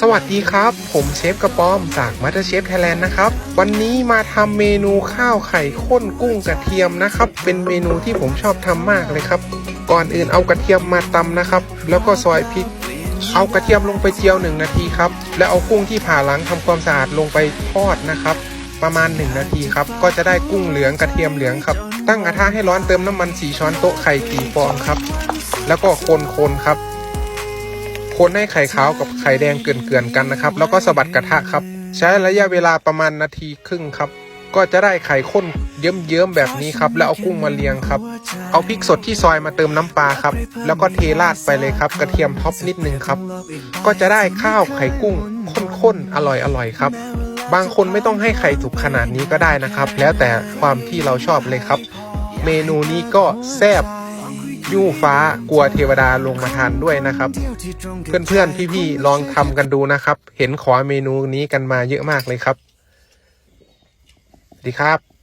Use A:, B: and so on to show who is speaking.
A: สวัสดีครับ ผมเชฟกระป้อมจากมา s เ e r c h e f Thailand นะครับ วันนี้มาทำเมนูข้าวไข่ข้นกุ้งกระเทียมนะครับ เป็นเมนูที่ผมชอบทำมากเลยครับ ก่อนอื่นเอากระเทียมมาตำนะครับ แล้วก็ซอยพริก เอากระเทียมลงไปเจียวหนึ่งนาทีครับ แล้วเอากุ้งที่ผ่าหลังทำความสะอาดลงไปทอดนะครับ ประมาณ 1 นาทีครับ ก็จะได้กุ้งเหลืองกระเทียมเหลืองครับ ตั้งกระทะให้ร้อนเติมน้ำมัน4ช้อนโต๊ะไข่กี่ฟองครับ แล้วก็คนๆครับ คนให้ไข่ขาวกับไข่แดงเกลื่อนๆกันนะครับ แล้วก็สะบัดกระทะครับ ใช้ระยะเวลาประมาณนาทีครึ่งครับ ก็จะได้ไข่ข้นเยิ้มๆแบบนี้ครับ แล้วเอากุ้งมาเรียงครับ เอาพริกสดที่ซอยมาเติมน้ำปลาครับ แล้วก็เทราดไปเลยครับ กระเทียมท็อปนิดนึงครับ ก็จะได้ข้าวไข่กุ้งข้นๆอร่อยๆครับบางคนไม่ต้องให้ไข่สุกขนาดนี้ก็ได้นะครับ แล้วแต่ความที่เราชอบเลยครับ เมนูนี้ก็แซ่บ ยู่ฟ้ากลัวเทวดาลงมาทานด้วยนะครับ เพื่อนๆพี่ๆลองทำกันดูนะครับ เห็นขอเมนูนี้กันมาเยอะมากเลยครับสวัสดีครับ